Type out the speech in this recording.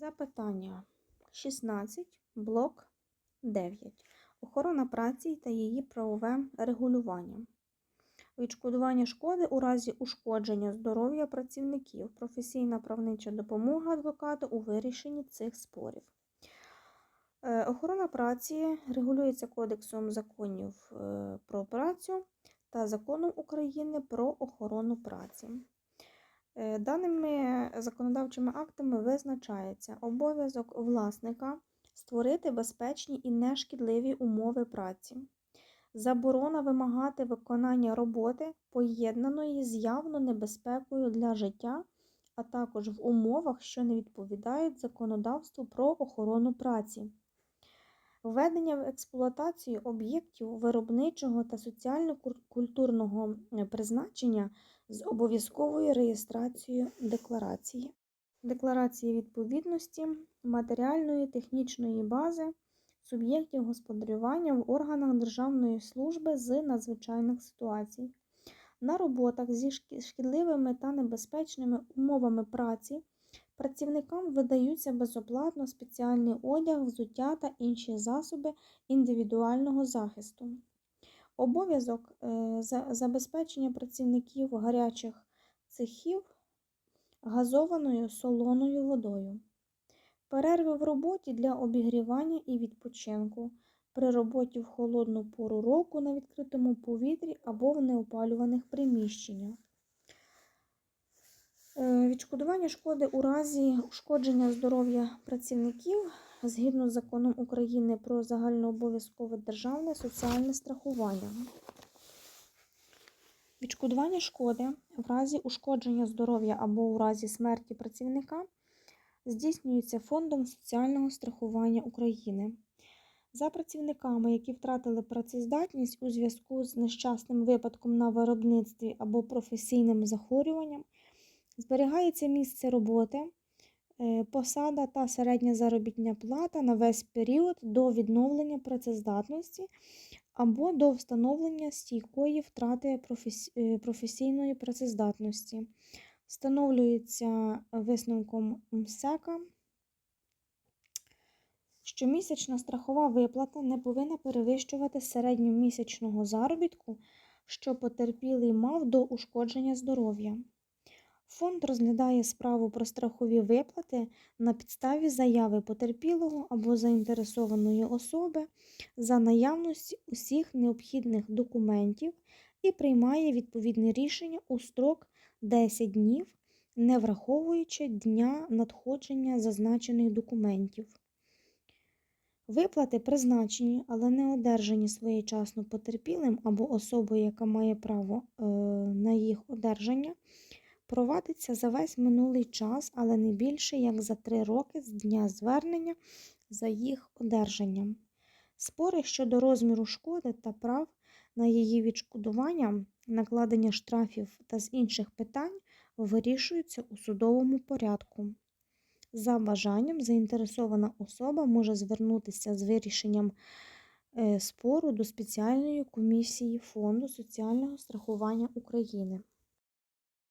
Запитання 16, блок 9. Охорона праці та її правове регулювання. Відшкодування шкоди у разі ушкодження здоров'я працівників. Професійна правнича допомога адвоката у вирішенні цих спорів. Е, Охорона праці регулюється Кодексом законів е, про працю та законом України про охорону праці. Е, Даними законодавчими актами визначається обов'язок власника створити безпечні і нешкідливі умови праці, заборона вимагати виконання роботи, поєднаної з явно небезпекою для життя, а також в умовах, що не відповідають законодавству про охорону праці. Введення в експлуатацію об'єктів виробничого та соціально-культурного е, призначення з обов'язковою реєстрацією декларації. Декларації відповідності матеріальної технічної бази суб'єктів господарювання в органах Державної служби з надзвичайних ситуацій. На роботах зі шкідливими та небезпечними умовами праці працівникам видаються безоплатно спеціальний одяг, взуття та інші засоби індивідуального захисту. Обов'язок е, забезпечення працівників гарячих цехів газованою солоною водою. Перерви в роботі для обігрівання і відпочинку при роботі в холодну пору року на відкритому повітрі або в неопалюваних приміщеннях. Е, Відшкодування шкоди у разі ушкодження здоров'я працівників згідно з законом України про загальнообов'язкове державне соціальне страхування. Відшкодування шкоди в разі ушкодження здоров'я або у разі смерті працівника здійснюється Фондом соціального страхування України. За працівниками, які втратили працездатність у зв'язку з нещасним випадком на виробництві або професійним захворюванням, зберігається місце роботи, посада та середня заробітня плата на весь період до відновлення працездатності або до встановлення стійкої втрати е, професійної працездатності. Встановлюється висновком МСЕКа. Щомісячна страхова виплата не повинна перевищувати середньомісячного заробітку, що потерпілий мав до ушкодження здоров'я. Фонд розглядає справу про страхові виплати на підставі заяви потерпілого або заінтересованої особи за наявності усіх необхідних документів і приймає відповідне рішення у строк 10 днів, не враховуючи дня надходження зазначених документів. Виплати призначені, але не одержані своєчасно потерпілим або особою, яка має право е, на їх одержання, провадиться за весь минулий час, але не більше як за три роки з дня звернення за їх одержанням. Спори щодо розміру шкоди та прав на її відшкодування, накладення штрафів та з інших питань вирішуються у судовому порядку. За бажанням заінтересована особа може звернутися з вирішенням е, спору до спеціальної комісії Фонду соціального страхування України.